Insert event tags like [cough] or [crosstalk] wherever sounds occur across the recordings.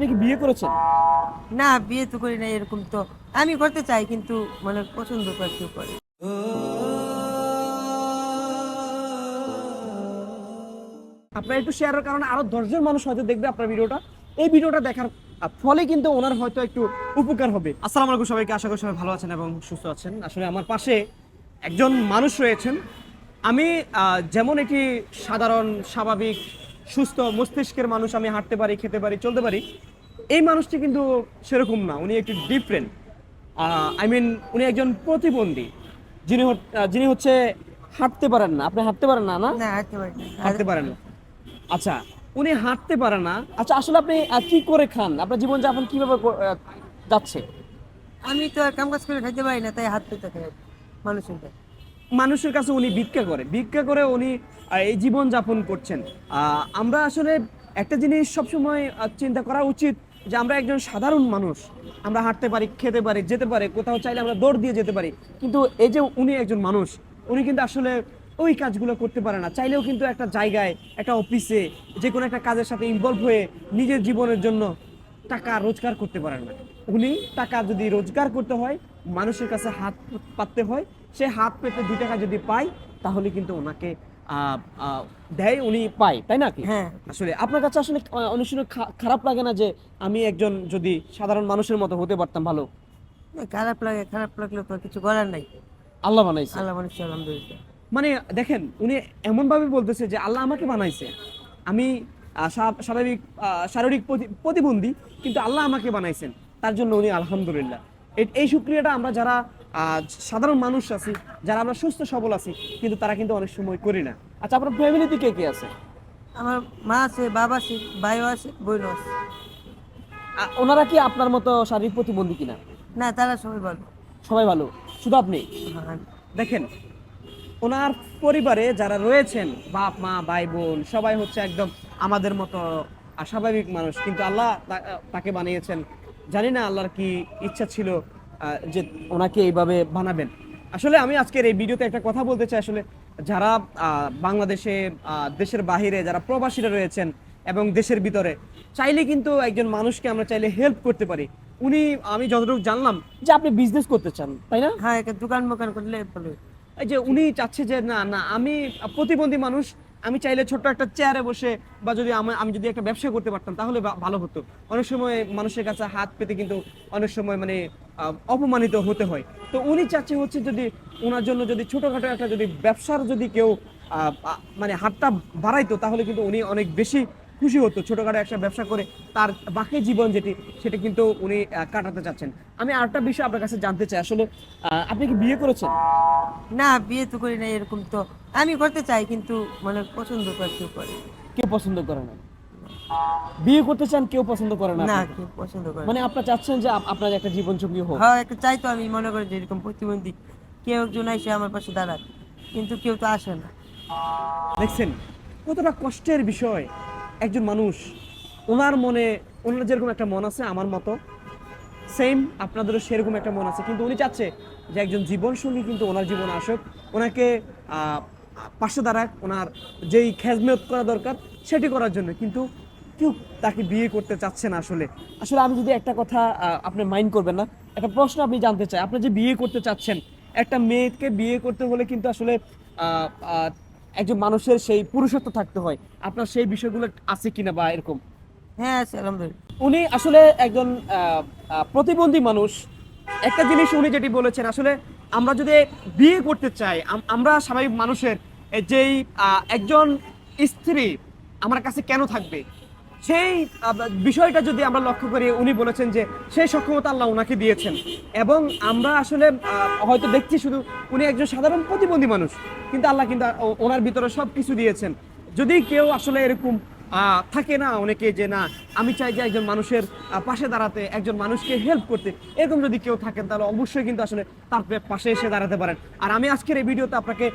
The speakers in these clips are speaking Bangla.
আপনি কি বিয়ে করেছেন? না বিয়ে তো করি না এরকম তো। আমি করতে চাই কিন্তু মানে পছন্দ করে কেউ করে। আপনার একটু শেয়ারের কারণে আরও দশজন মানুষ হয়তো দেখবে আপনার ভিডিওটা। এই ভিডিওটা দেখার ফলে কিন্তু ওনার হয়তো একটু উপকার হবে। আসসালামু আলাইকুম সবাইকে আশা করি সবাই ভালো আছেন এবং সুস্থ আছেন। আসলে আমার পাশে একজন মানুষ রয়েছেন। আমি আহ, যেমন একটি সাধারণ স্বাভাবিক সুস্থ মস্তিষ্কের মানুষ আমি হাঁটতে পারি খেতে পারি চলতে পারি। এই মানুষটি কিন্তু সেরকম না উনি একটু ডিফারেন্ট আই মিন উনি একজন প্রতিবন্ধী। যিনি যিনি হচ্ছে হাঁটতে পারেন না। আপনি হাঁটতে পারেন না না? হাঁটতে হাঁটতে পারেন না। আচ্ছা উনি হাঁটতে পারে না। আচ্ছা আসলে আপনি কি করে খান? আপনার জীবনযাপন কীভাবে যাচ্ছে? আমি তো কাম কাজ করে খাইতে পারি না তাই হাত পেতে খাই মানুষের। মানুষের কাছে উনি ভিক্ষা করে। ভিক্ষা করে উনি এই জীবন যাপন করছেন আমরা আসলে একটা জিনিস সবসময় চিন্তা করা উচিত যে আমরা একজন সাধারণ মানুষ। আমরা হাঁটতে পারি, খেতে পারি, যেতে পারি, কোথাও চাইলে আমরা দৌড় দিয়ে যেতে পারি। কিন্তু এই যে উনি একজন মানুষ, উনি কিন্তু আসলে ওই কাজগুলো করতে পারে না। চাইলেও কিন্তু একটা জায়গায়, একটা অফিসে যে কোনো একটা কাজের সাথে ইনভলভ হয়ে নিজের জীবনের জন্য টাকা রোজগার করতে পারেন না। উনি টাকা যদি রোজগার করতে হয়, মানুষের কাছে হাত পাততে হয় সে হাত পেতে দুই টাকা যদি পায় তাহলে কিন্তু ওনাকে দেয় উনি পায় তাই না কি? হ্যাঁ। আসলে আপনার কাছে আসলে অনেক সময় খারাপ লাগে না যে আমি একজন যদি সাধারণ মানুষের মতো হতে পারতাম ভালো? না, খারাপ লাগে খারাপ লাগলে তো কিছু করার নাই। আল্লাহ বানাইছে। আল্লাহ মানুষ আলহামদুলিল্লাহ। মানে দেখেন উনি এমন ভাবে বলতেছে যে আল্লাহ আমাকে বানাইছে। আমি স্বাভাবিক শারীরিক প্রতি- প্রতিবন্ধী কিন্তু আল্লাহ আমাকে বানাইছেন। তার জন্য উনি আলহামদুলিল্লাহ। এই সুক্রিয়াটা আমরা যারা সাধারণ মানুষ আছি যারা আমরা সুস্থ সবল আছি কিন্তু তারা কিন্তু অনেক সময় করি না। আচ্ছা আপনার ফ্যামিলিতে কে কে আছে? আমার মা আছে বাবা আছে ভাইও আছে বোনও আছে। ওনারা কি আপনার মতো শারীরিক প্রতিবন্ধী কিনা? না তারা সবাই ভালো। সবাই ভালো। শুধু আপনি? হ্যাঁ, দেখেন ওনার পরিবারে যারা রয়েছেন বাপ মা ভাই বোন সবাই হচ্ছে একদম আমাদের মতো স্বাভাবিক মানুষ। কিন্তু আল্লাহ তাকে বানিয়েছেন। জানি না আল্লাহর কি ইচ্ছা ছিল যে ওনাকে এইভাবে বানাবেন। আসলে আমি আজকের এই ভিডিওতে একটা কথা বলতে চাই। আসলে যারা বাংলাদেশে দেশের বাহিরে যারা প্রবাসীরা রয়েছেন এবং দেশের ভিতরে চাইলে কিন্তু একজন মানুষকে আমরা চাইলে হেল্প করতে পারি। উনি আমি যতটুকু জানলাম যে আপনি বিজনেস করতে চান তাই না? হ্যাঁ একটা দোকান মোকান করলে এই যে উনি চাচ্ছে যে না না আমি প্রতিবন্ধী মানুষ আমি চাইলে ছোট্ট একটা চেয়ারে বসে বা যদি আমি আমি যদি একটা ব্যবসা করতে পারতাম তাহলে ভালো হতো। অনেক সময় মানুষের কাছে হাত পেতে কিন্তু অনেক সময় মানে অপমানিত হতে হয়। তো উনি চাচ্ছে হচ্ছে যদি ওনার জন্য যদি ছোটখাটো একটা যদি ব্যবসার যদি কেউ মানে হাতটা বাড়াইতো তাহলে কিন্তু উনি অনেক বেশি খুশি হতো ছোটখাটো একটা ব্যবসা করে তার বাকি জীবন যেটি সেটা কিন্তু উনি কাটাতে চাচ্ছেন। আমি আরেকটা বিষয় আপনার কাছে জানতে চাই আসলে আহ, আপনি কি বিয়ে করেছেন? না বিয়ে তো করি না এরকম তো আমি করতে চাই কিন্তু মানে পছন্দ করে কেউ করে কেউ পছন্দ করে না। বিয়ে করতে চান কেউ পছন্দ করে না না কেউ পছন্দ করে মানে আপনার চাচ্ছেন যে আপনার একটা জীবন সঙ্গী হোক। হ্যাঁ একটা চাই তো আমি মনে করি যে এরকম প্রতিবন্ধী কেউ একজন এসে আমার পাশে দাঁড়ায় কিন্তু কেউ তো আসে না। দেখছেন কতটা কষ্টের বিষয় একজন মানুষ ওনার মনে ওনার যেরকম একটা মন আছে আমার মতো সেম আপনাদেরও সেরকম একটা মন আছে। কিন্তু উনি চাচ্ছে যে একজন জীবন সঙ্গী কিন্তু ওনার জীবন আসুক ওনাকে আহ, পাশে দাঁড়াক ওনার যেই খেজমেত করা দরকার সেটি করার জন্য। কিন্তু কেউ তাকে বিয়ে করতে চাচ্ছে না আসলে। আসলে আমি যদি একটা কথা আপনি মাইন্ড করবেন না একটা প্রশ্ন আপনি জানতে চাই। আপনি যে বিয়ে করতে চাচ্ছেন একটা মেয়েকে বিয়ে করতে হলে কিন্তু আসলে একজন মানুষের সেই পুরুষত্ব থাকতে হয়। আপনার সেই বিষয়গুলো আছে কিনা বা এরকম? হ্যাঁ আছে আলহামদুলিল্লাহ। উনি আসলে একজন প্রতিবন্ধী মানুষ। একটা জিনিস উনি যেটি বলেছেন আসলে আমরা যদি বিয়ে করতে চাই আম- আমরা স্বাভাবিক মানুষের যেই একজন স্ত্রী আমার কাছে কেন থাকবে? সেই বিষয়টা যদি আমরা লক্ষ্য করি, উনি বলেছেন যে সেই সক্ষমতা আল্লাহ ওনাকে দিয়েছেন। এবং আমরা আসলে হয়তো দেখছি শুধু উনি একজন সাধারণ প্রতিবন্ধী মানুষ, কিন্তু আল্লাহ কিন্তু ওনার ভিতরে সব কিছু দিয়েছেন। যদি কেউ আসলে এরকম থাকে না অনেকে যে না, আমি চাই যে একজন মানুষের পাশে দাঁড়াতে, একজন মানুষকে হেল্প করতে, এরকম যদি কেউ থাকেন, তাহলে অবশ্যই কিন্তু আসলে তার পাশে এসে দাঁড়াতে পারেন। আর আমি আজকের এই ভিডিওতে আপনাকে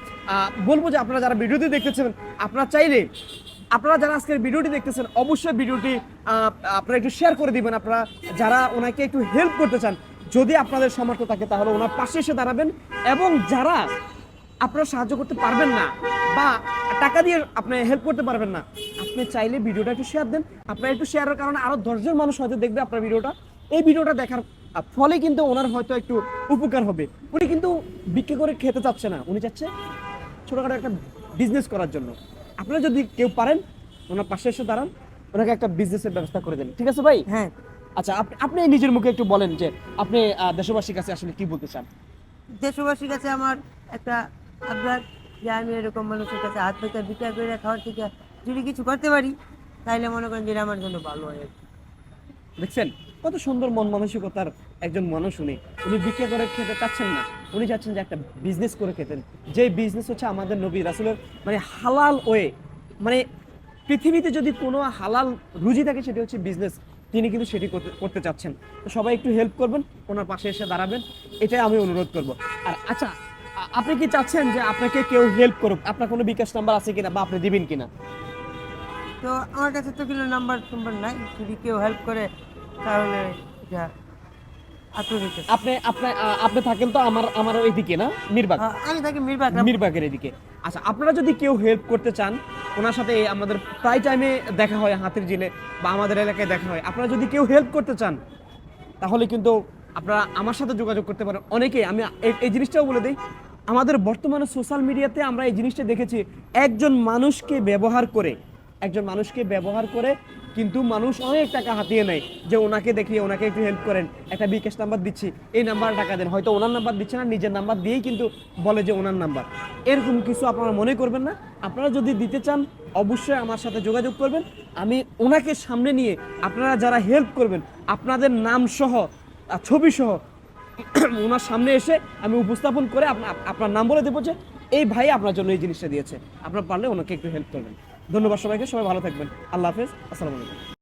বলব যে আপনারা যারা ভিডিওতে দেখতেছেন, আপনারা চাইলে আপনারা যারা আজকের ভিডিওটি দেখতেছেন, অবশ্যই ভিডিওটি আপনারা একটু শেয়ার করে দিবেন আপনারা। যারা ওনাকে একটু হেল্প করতে চান, যদি আপনাদের সামর্থ্য থাকে, তাহলে ওনার পাশে এসে দাঁড়াবেন। এবং যারা আপনারা সাহায্য করতে পারবেন না, বা টাকা দিয়ে আপনি হেল্প করতে পারবেন না, আপনি চাইলে ভিডিওটা একটু শেয়ার দেন। আপনার একটু শেয়ারের কারণে আরও দশজন মানুষ হয়তো দেখবে আপনার ভিডিওটা। এই ভিডিওটা দেখার ফলে কিন্তু ওনার হয়তো একটু উপকার হবে। উনি কিন্তু বিক্রি করে খেতে চাচ্ছে না। উনি চাচ্ছে ছোটখাটো একটা বিজনেস করার জন্য। আপনারা যদি কেউ পারেন ওনার পাশে এসে দাঁড়ান ওনাকে একটা বিজনেসের ব্যবস্থা করে দেন। ঠিক আছে ভাই? হ্যাঁ। আচ্ছা আপনি আপনি নিজের মুখে একটু বলেন যে আপনি দেশবাসীর কাছে আসলে কি বলতে চান? দেশবাসীর কাছে আমার একটা আবদার যে আমি এরকম মানুষের কাছে হাত পেতে বিচার করে খাওয়ার থেকে যদি কিছু করতে পারি তাহলে মনে করেন যেটা আমার জন্য ভালো হয় দেখছেন কত সুন্দর মন মানসিকতার একজন মানুষ উনি। উনি বিক্রি করে খেতে চাচ্ছেন না। উনি চাচ্ছেন যে একটা বিজনেস করে খেতেন। যে বিজনেস হচ্ছে আমাদের নবী রাসুলের মানে হালাল ওয়ে। মানে পৃথিবীতে যদি কোনো হালাল রুজি থাকে, সেটি হচ্ছে বিজনেস তিনি কিন্তু সেটি করতে চাচ্ছেন। তো সবাই একটু হেল্প করবেন, ওনার পাশে এসে দাঁড়াবেন। এটাই আমি অনুরোধ করব। আর আচ্ছা আপনি কি চাচ্ছেন যে আপনাকে কেউ হেল্প করুক? আপনার কোনো বিকাশ নাম্বার আছে কিনা বা আপনি দিবেন কিনা? তো আমার কাছে তো কোনো নাম্বার টাম্বার নাই। যদি কেউ হেল্প করে, তাহলে আপনি আপনি আপনি থাকেন তো আমার আমার ওইদিকে না? মিরবাগ আমি থাকি মিরবাগ মিরবাগের এদিকে। আচ্ছা আপনারা যদি কেউ হেল্প করতে চান ওনার সাথে আমাদের প্রায় টাইমে দেখা হয় হাতের জিলে বা আমাদের এলাকায় দেখা হয় আপনারা যদি কেউ হেল্প করতে চান তাহলে কিন্তু আপনারা আমার সাথে যোগাযোগ করতে পারেন। অনেকেই আমি এই জিনিসটাও বলে দিই আমাদের বর্তমানে সোশ্যাল মিডিয়াতে আমরা এই জিনিসটা দেখেছি একজন মানুষকে ব্যবহার করে একজন মানুষকে ব্যবহার করে কিন্তু মানুষ অনেক টাকা হাতিয়ে নেয় যে ওনাকে দেখিয়ে ওনাকে একটু হেল্প করেন। একটা বিকাশ নাম্বার দিচ্ছি, এই নাম্বার টাকা দেন। হয়তো ওনার নাম্বার দিচ্ছে না, নিজের নাম্বার দিয়েই কিন্তু বলে যে ওনার নাম্বার এরকম কিছু আপনারা মনে করবেন না। আপনারা যদি দিতে চান, অবশ্যই আমার সাথে যোগাযোগ করবেন। আমি ওনাকে সামনে নিয়ে আপনারা যারা হেল্প করবেন, আপনাদের নাম সহ ছবি সহ [clears throat] ওনার সামনে এসে আমি উপস্থাপন করে আপনার নাম বলে দেবো যে, এই ভাই আপনার জন্য এই জিনিসটা দিয়েছে। আপনার পারলে ওনাকে একটু হেল্প করবেন। ধন্যবাদ সবাইকে সবাই ভালো থাকবেন। আল্লাহ হাফেজ আসসালামু আলাইকুম।